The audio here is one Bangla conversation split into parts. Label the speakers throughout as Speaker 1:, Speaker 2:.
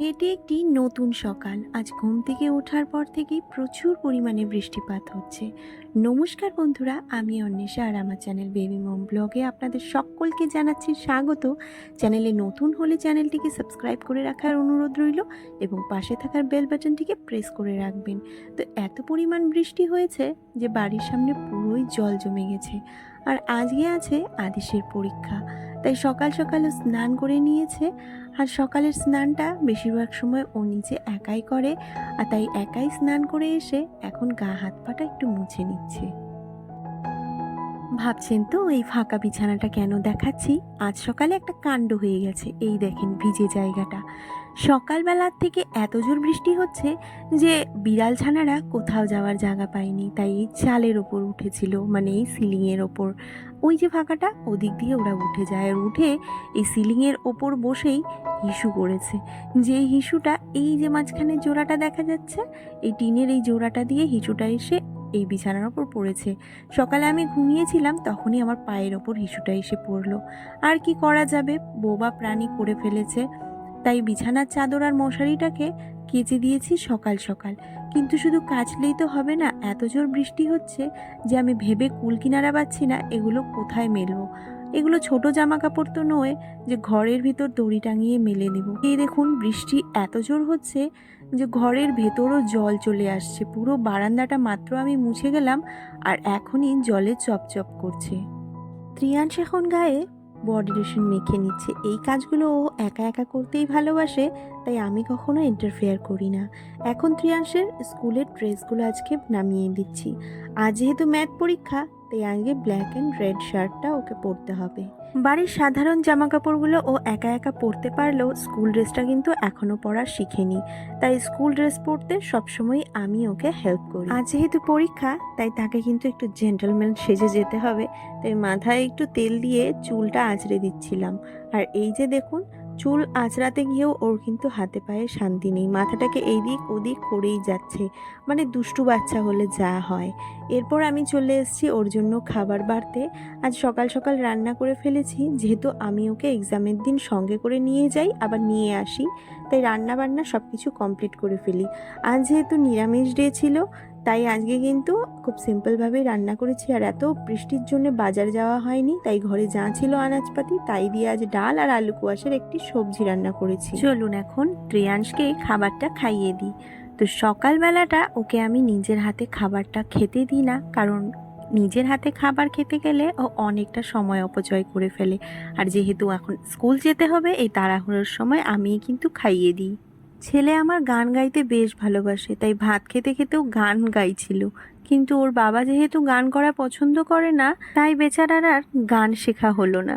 Speaker 1: এটি একটি নতুন সকাল। আজ ঘুম থেকে ওঠার পর থেকেই প্রচুর পরিমাণে বৃষ্টিপাত হচ্ছে। নমস্কার বন্ধুরা, আমি অন্বেষা আর আমার চ্যানেল বেবি মম ব্লগে আপনাদের সকলকে জানাচ্ছি স্বাগত। চ্যানেলে নতুন হলে চ্যানেলটিকে সাবস্ক্রাইব করে রাখার অনুরোধ রইল এবং পাশে থাকার বেল বাটনটিকে প্রেস করে রাখবেন। তো এত পরিমাণ বৃষ্টি হয়েছে যে বাড়ির সামনে পুরোই জল জমে গেছে। আর আজকে আছে আদেশের পরীক্ষা। তাই সকাল সকাল ও স্নান করে নিয়েছে। আর সকালের স্নানটা বেশিরভাগ সময় ও নিজে একাই করে। আর তাই একাই স্নান করে এসে এখন গা হাত পাটা একটু মুছে নিচ্ছে। ভাবছেন তো এই ফাঁকা বিছানাটা কেন দেখাচ্ছি? আজ সকালে একটা কাণ্ড হয়ে গেছে। এই দেখেন ভিজে জায়গাটা। সকালবেলার থেকে এত জোর বৃষ্টি হচ্ছে যে বিড়াল ছানারা কোথাও যাওয়ার জায়গা পায়নি। তাই এই চালের ওপর উঠেছিল মানে এই সিলিংয়ের ওপর। ওই যে ফাঁকাটা, ওদিক দিয়ে ওরা উঠে যায়। আর উঠে এই সিলিংয়ের ওপর বসেই হিসু করেছে। যে হিসুটা এই যে মাঝখানে জোড়াটা দেখা যাচ্ছে, এই টিনের এই জোড়াটা দিয়ে হিসুটা এসে এই বিছানার ওপর পড়েছে। সকালে আমি ঘুমিয়েছিলাম, তখনই আমার পায়ের ওপর হিসুটা এসে পড়ল। আর কি করা যাবে? বোবা প্রাণী করে ফেলেছে। তাই বিছানার চাদর আর মশারিটাকে কেচে দিয়েছি সকাল সকাল। কিন্তু শুধু কাচলেই তো হবে না, এত জোর বৃষ্টি হচ্ছে যে আমি ভেবে কুল কিনারা পাচ্ছি না, এগুলো কোথায় মেলবো? এগুলো ছোট জামা কাপড় তো নয় যে ঘরের ভিতর দড়ি টাঙিয়ে মেলে দেবো এই দেখুন বৃষ্টি এত জোর হচ্ছে যে ঘরের ভেতরও জল চলে আসছে, পুরো বারান্দাটা মাত্র আমি মুছে গেলাম আর এখনই জলে চপচপ করছে। ত্রিয়াংশ এখন গায়ে বডি লোশন মেখে নিচ্ছে। এই কাজগুলো ও একা একা করতেই ভালোবাসে, তাই আমি কখনো ইন্টারফেয়ার করি না। এখন ত্রিয়াংশের স্কুলের ড্রেসগুলো আজকে নামিয়ে দিচ্ছি। আর যেহেতু ম্যাথ পরীক্ষা তাই আজকে ব্ল্যাক অ্যান্ড রেড শার্টটা ওকে পরতে হবে। বাড়ির সাধারণ জামা কাপড়গুলো ও একা একা পরতে পারলেও স্কুল ড্রেসটা কিন্তু এখনও পরা শিখেনি। তাই স্কুল ড্রেস পরতে সবসময় আমি ওকে হেল্প করি। আজ যেহেতু পরীক্ষা, তাই তাকে কিন্তু একটু জেন্টলম্যান সেজে যেতে হবে। তাই মাথায় একটু তেল দিয়ে চুলটা আঁচড়ে দিচ্ছিলাম। আর এই যে দেখুন চুল আঁচড়াতে গিয়েও ওর কিন্তু হাতে পায়ে শান্তি নেই। মাথাটাকে এই দিক ওদিক করেই যাচ্ছে। মানে দুষ্টু বাচ্চা হলে যা হয়। এরপর আমি চলে এসেছি ওর জন্য খাবার বাড়তে। আজ সকাল সকাল রান্না করে ফেলেছি। যেহেতু আমি ওকে এক্সামের দিন সঙ্গে করে নিয়ে যাই, আবার নিয়ে আসি। তাই রান্না বান্না সব কিছু কমপ্লিট করে ফেলি। আজ যেহেতু নিরামিষ ডে ছিল তাই আজকে কিন্তু খুব সিম্পলভাবেই রান্না করেছি আর এত বৃষ্টির জন্য বাজার যাওয়া হয়নি। তাই ঘরে যা ছিল আনাজপাতি, তাই দিয়ে আজ ডাল আর আলু কুয়াশের একটি সবজি রান্না করেছি। চলুন এখন ত্রিয়াংশকে খাবারটা খাইয়ে দিই। তো সকালবেলাটা ওকে আমি নিজের হাতে খাবারটা খেতে দিই না, কারণ নিজের হাতে খাবার খেতে গেলে ও অনেকটা সময় অপচয় করে ফেলে। আর যেহেতু এখন স্কুল যেতে হবে, এই তাড়াহুড়োর সময় আমি কিন্তু খাইয়ে দিই। ছেলে আমার গান গাইতে বেশ ভালোবাসে, তাই ভাত খেতে খেতেও গান গাইছিল। কিন্তু ওর বাবা যেহেতু গান করা পছন্দ করে না, তাই বেচারার আর গান শেখা হলো না।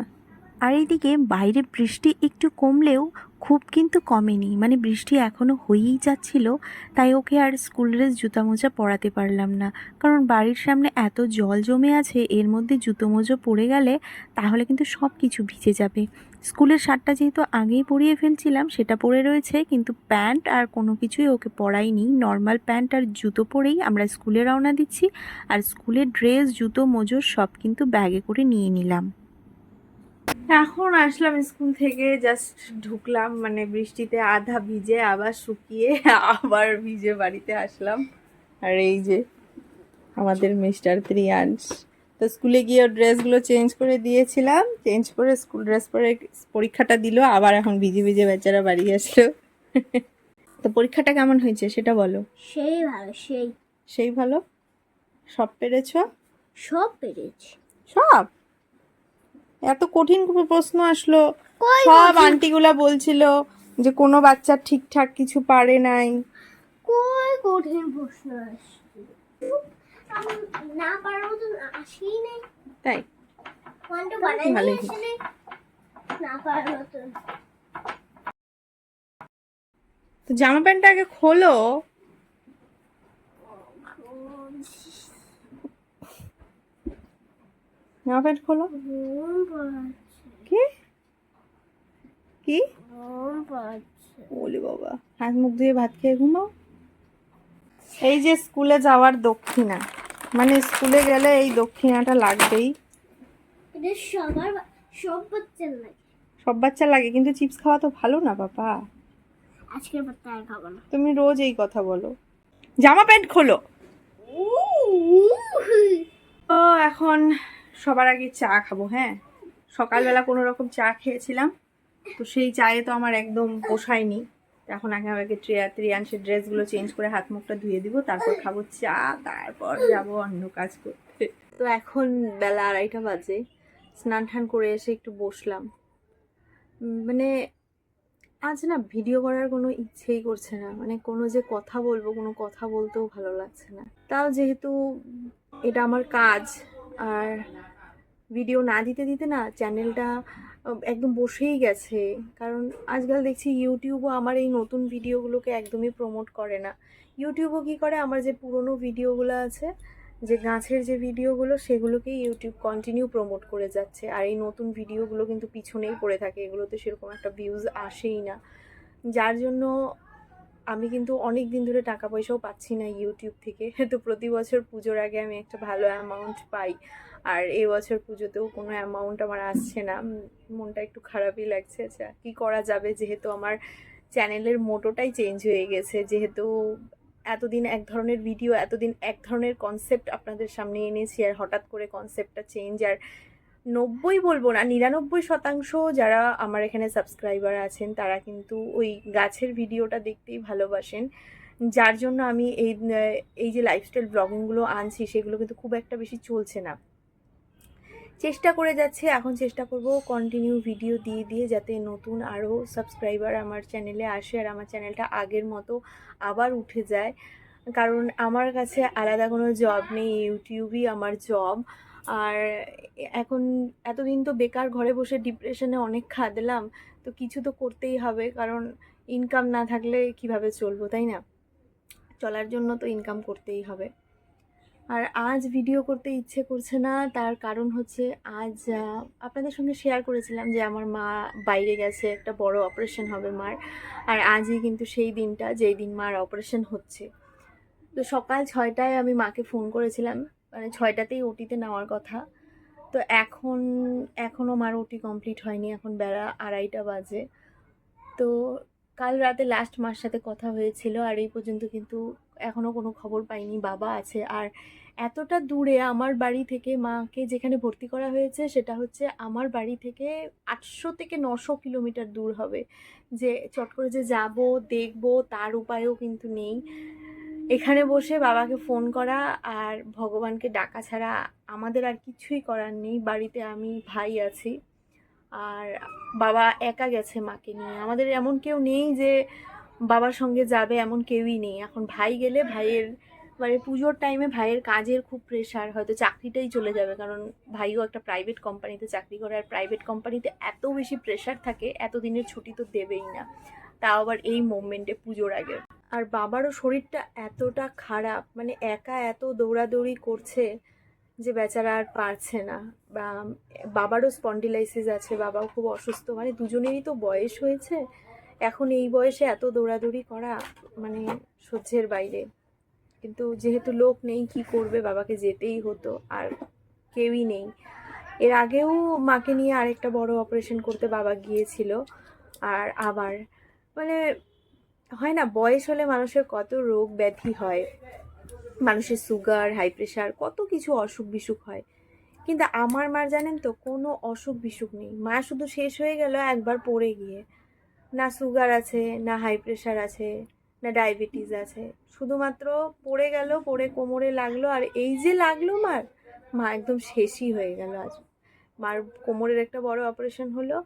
Speaker 1: আর এইদিকে বাইরে বৃষ্টি একটু কমলেও খুব কিন্তু কমেনি। মানে বৃষ্টি এখনও হয়েই যাচ্ছিল, তাই ওকে আর স্কুল ড্রেস জুতা মোজা পরাতে পারলাম না। কারণ বাড়ির সামনে এত জল জমে আছে, এর মধ্যে জুতো মোজো পড়ে গেলে তাহলে কিন্তু সব কিছু ভিজে যাবে। স্কুলের শার্টটা যেহেতু আগেই পরিয়ে ফেলছিলাম, সেটা পরে রয়েছে, কিন্তু প্যান্ট আর কোনো কিছুই ওকে পরাইনি। নর্মাল প্যান্ট আর জুতো পরেই আমরা স্কুলে রওনা দিচ্ছি, আর স্কুলের ড্রেস, জুতো, মোজো সব কিন্তু ব্যাগে করে নিয়ে নিলাম।
Speaker 2: এখন আসলাম স্কুল থেকে, জাস্ট ঢুকলাম মানে বৃষ্টিতে আধা ভিজে আবার শুকিয়ে আবার ভিজে বাড়িতে আসলাম। আর এই যে আমাদের মিস্টার ত্রিয়াংশ। তো স্কুলে গিয়ে ওর ড্রেসগুলো চেঞ্জ করে দিয়েছিলাম। চেঞ্জ করে স্কুল ড্রেস পরে পরীক্ষাটা দিল আবার এখন ভিজে ভিজে বেচারা বাড়ি আসলো। তো পরীক্ষাটা কেমন হয়েছে সেটা বলো?
Speaker 3: সেই ভালো সেই।
Speaker 2: সেই ভালো? সব পেরেছ?
Speaker 3: সব পেরেছি।
Speaker 2: সব? এত কঠিন প্রশ্ন আসলো। সব আন্টিগুলা বলছিল যে কোনো বাচ্চা ঠিকঠাক কিছু পারে নাই।
Speaker 3: কই কঠিন প্রশ্ন আমি না পারার মতো আসেই নাই।
Speaker 2: তাই?
Speaker 3: ওয়ানটা বানাই। আসলে। না পারার
Speaker 2: তো জামা প্যান্টটা আগে খোলো। জামা প্যান্ট খোলো। কি? কি? বলি বাবা হাত মুখ ধুয়ে ভাত খেয়ে ঘুমাও। এই যে স্কুলে যাওয়ার দক্ষিণা। মানে স্কুলে গেলে এই দক্ষিণাটা লাগবেই।
Speaker 3: সবার সব বাচ্চার লাগে।
Speaker 2: সব বাচ্চা লাগে কিন্তু চিপস খাওয়া তো ভালো না বাবা।
Speaker 3: আর খাব না।
Speaker 2: তুমি রোজ এই কথা বলো। জামা প্যান্ট খোলো। তো এখন সবার আগে চা খাব হ্যাঁ? সকালবেলা কোনো রকম চা খেয়েছিলাম তো সেই চায়ে তো আমার একদম পোষায়নি। এখন আগে আমাকে ত্রিয়াংশের ড্রেসগুলো চেঞ্জ করে হাত মুখটা ধুয়ে দিব, তারপর খাব চা, তারপর যাব অন্য কাজ করতে। তো এখন বেলা আড়াইটা বাজে, স্নান টান করে এসে একটু বসলাম। মানে আজ না ভিডিও করার কোনো ইচ্ছেই করছে না মানে কোনো যে কথা বলব, কোনো কথা বলতেও ভালো লাগছে না। তাও যেহেতু এটা আমার কাজ, আর ভিডিও না দিতে দিতে না চ্যানেলটা একদম বসেই গেছে। কারণ আজকাল দেখছি ইউটিউবও আমার এই নতুন ভিডিওগুলোকে একদমই প্রমোট করে না। ইউটিউবও কী করে? আমার যে পুরনো ভিডিওগুলো আছে, যে গাছের যে ভিডিওগুলো সেগুলোকেই ইউটিউব কন্টিনিউ প্রমোট করে যাচ্ছে। আর এই নতুন ভিডিওগুলো কিন্তু পিছনেই পড়ে থাকে। এগুলোতে সেরকম একটা ভিউজ আসেই না। যার জন্য আমি কিন্তু অনেক দিন ধরে টাকা পয়সাও পাচ্ছি না ইউটিউব থেকে। তো প্রতি বছর পুজোর আগে আমি একটা ভালো অ্যামাউন্ট পাই। আর এই বছর পুজোতেও কোনো অ্যামাউন্ট আমার আসছে না। মনটা একটু খারাপই লাগছে। আচ্ছা কী করা যাবে? যেহেতু আমার চ্যানেলের মোটোটাই চেঞ্জ হয়ে গেছে। যেহেতু এতদিন এক ধরনের ভিডিও এতদিন এক ধরনের কনসেপ্ট আপনাদের সামনে এনেছি। আর হঠাৎ করে কনসেপ্টটা চেঞ্জ আর নব্বই বলব না, নিরানব্বই শতাংশ যারা আমার এখানে সাবস্ক্রাইবার আছেন, তারা কিন্তু ওই গাছের ভিডিওটা দেখতেই ভালোবাসেন। যার জন্য আমি এই এই যে লাইফস্টাইল ব্লগিংগুলো আনছি, সেগুলো কিন্তু খুব একটা বেশি চলছে না। চেষ্টা করে যাচ্ছে, এখন চেষ্টা করব কন্টিনিউ ভিডিও দিয়ে দিয়ে যাতে নতুন আরও সাবস্ক্রাইবার আমার চ্যানেলে আসে আর আমার চ্যানেলটা আগের মতো আবার উঠে যায়। কারণ আমার কাছে আলাদা কোনো জব নেই ইউটিউবই আমার জব আর এখন এতদিন তো বেকার ঘরে বসে ডিপ্রেশনে অনেক খাদলাম, তো কিছু তো করতেই হবে, কারণ ইনকাম না থাকলে কীভাবে চলবো, তাই না? চলার জন্য তো ইনকাম করতেই হবে। আর আজ ভিডিও করতে ইচ্ছে করছে না, তার কারণ হচ্ছে আজ আপনাদের সঙ্গে শেয়ার করেছিলাম যে আমার মা বাইরে গেছে, একটা বড় অপারেশন হবে মার, আর আজই কিন্তু সেই দিনটা, যেই দিন মার অপারেশন হচ্ছে। তো সকাল ছয়টায় আমি মাকে ফোন করেছিলাম মানে ছয়টাতেই ওটিতে নেওয়ার কথা। তো এখন, এখনও আমার ওটি কমপ্লিট হয়নি, এখন বেলা আড়াইটা বাজে। তো কাল রাতে লাস্ট মার সাথে কথা হয়েছিল, আর এই পর্যন্ত কিন্তু এখনও কোনো খবর পাইনি, বাবা আছে। আর এতটা দূরে আমার বাড়ি থেকে মাকে যেখানে ভর্তি করা হয়েছে, সেটা হচ্ছে আমার বাড়ি থেকে আটশো থেকে নশো কিলোমিটার দূর হবে। যে চট করে যে যাব, দেখব, তার উপায়ও কিন্তু নেই। এখানে বসে বাবাকে ফোন করা আর ভগবানকে ডাকা ছাড়া আমাদের আর কিছুই করার নেই। বাড়িতে আমি ভাই আছি আর বাবা একা গেছে মাকে নিয়ে। আমাদের এমন কেউ নেই যে বাবার সঙ্গে যাবে এমন কেউই নেই। এখন ভাই গেলে ভাইয়ের মানে পুজোর টাইমে ভাইয়ের কাজের খুব প্রেশার হয়তো চাকরিটাই চলে যাবে কারণ ভাইও একটা প্রাইভেট কোম্পানিতে চাকরি করে আর প্রাইভেট কোম্পানিতে এত বেশি প্রেশার থাকে এত দিনের ছুটি তো দেবেই না। তাও আবার এই মোমেন্টে পুজোর আগে আর বাবারও শরীরটা এতটা খারাপ মানে একা এত দৌড়াদৌড়ি করছে যে বেচারা আর পারছে না। বা, বাবারও স্পন্ডিলাইসিস আছে, বাবাও খুব অসুস্থ মানে দুজনেরই তো বয়স হয়েছে। এখন এই বয়সে এত দৌড়াদৌড়ি করা মানে সহ্যের বাইরে। কিন্তু যেহেতু লোক নেই, কি করবে? বাবাকে যেতেই হতো, আর কেউই নেই। এর আগেও মাকে নিয়ে আরেকটা বড় অপারেশন করতে বাবা গিয়েছিল, আর আবার মানে হয় না, বয়স হলে মানুষের কত রোগ ব্যাধি হয়, মানুষের সুগার হাই প্রেশার কত কিছু অসুখ বিসুখ হয়। কিন্তু আমার মার জানেন তো, কোনো অসুখ বিসুখ নেই। মা শুধু শেষ হয়ে গেল একবার পড়ে গিয়ে। না সুগার আছে, না হাই প্রেশার আছে, না ডায়াবেটিস আছে। শুধুমাত্র পড়ে গেল, পড়ে কোমরে লাগল, আর এই যে লাগল মার, মা একদম শেষই হয়ে গেল আজ। মার কোমরের একটা বড় অপারেশন হলো,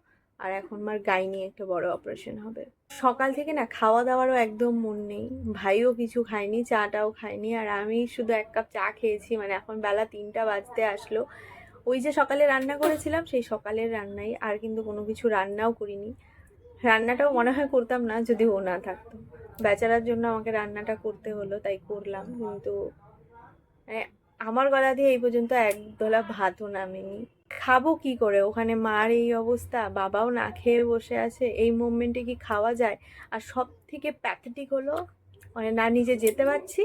Speaker 2: আর এখন মার গাইনি একটা বড় অপারেশন হবে। সকাল থেকে না খাওয়া দাওয়ারও একদম মন নেই। ভাইও কিছু খায়নি, চাটাও খায়নি, আর আমি শুধু এক কাপ চা খেয়েছি মানে এখন বেলা তিনটা বাজতে আসলো। ওই যে সকালে রান্না করেছিলাম, সেই সকালের রান্নাই, আর কিন্তু কোনো কিছু রান্নাও করিনি। রান্নাটাও মনে হয় করতাম না যদি ও না থাকতো। বেচারার জন্য আমাকে রান্নাটা করতে হলো, তাই করলাম। কিন্তু মানে আমার গলা দিয়ে এই পর্যন্ত এক দলা ভাতও নামেনি। খাব কি করে? ওখানে মার এই অবস্থা, বাবাও না খেয়ে বসে আছে, এই মুভমেন্টে কি খাওয়া যায়? আর সব থেকে প্যাথেটিক হলো মানে না নিজে যেতে পারছি,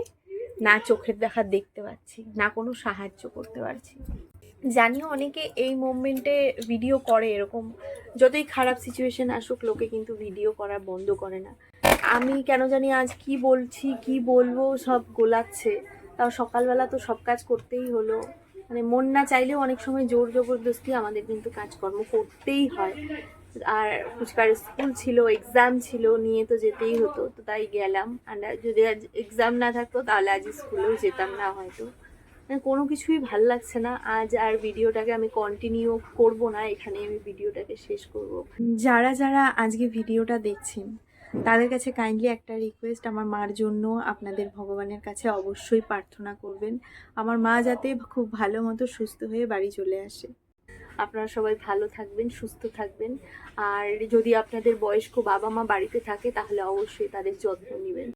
Speaker 2: না চোখের দেখা দেখতে পাচ্ছি, না কোনো সাহায্য করতে পারছি। জানিও অনেকে এই মুভমেন্টে ভিডিও করে এরকম, যতই খারাপ সিচুয়েশন আসুক, লোকে কিন্তু ভিডিও করা বন্ধ করে না। আমি কেন জানি আজ কি বলছি, কি বলব, সব গোলাচ্ছে। তাও সকালবেলা তো সব কাজ করতেই হলো। মানে মন না চাইলেও অনেক সময় জোর জবরদস্তি আমাদের কিন্তু কাজকর্ম করতেই হয়। আর পুচকার স্কুল ছিল এক্সাম ছিল, নিয়ে তো যেতেই হতো, তো তাই গেলাম। আর যদি আজ এক্সাম না থাকতো, তাহলে আজ স্কুলেও যেতাম না হয়তো। মানে কোনো কিছুই ভালো লাগছে না। আজ আর ভিডিওটাকে আমি কন্টিনিউ করব না এখানে আমি ভিডিওটাকে শেষ করব। যারা যারা আজকে ভিডিওটা দেখছেন তাদের কাছে কাইন্ডলি একটা রিকোয়েস্ট আমার মার জন্য আপনাদের ভগবানের কাছে অবশ্যই প্রার্থনা করবেন। আমার মা যাতে খুব ভালো মতো সুস্থ হয়ে বাড়ি চলে আসে। আপনারা সবাই ভালো থাকবেন, সুস্থ থাকবেন। আর যদি আপনাদের বয়স্ক বাবা মা বাড়িতে থাকে, তাহলে অবশ্যই তাদের যত্ন নেবেন।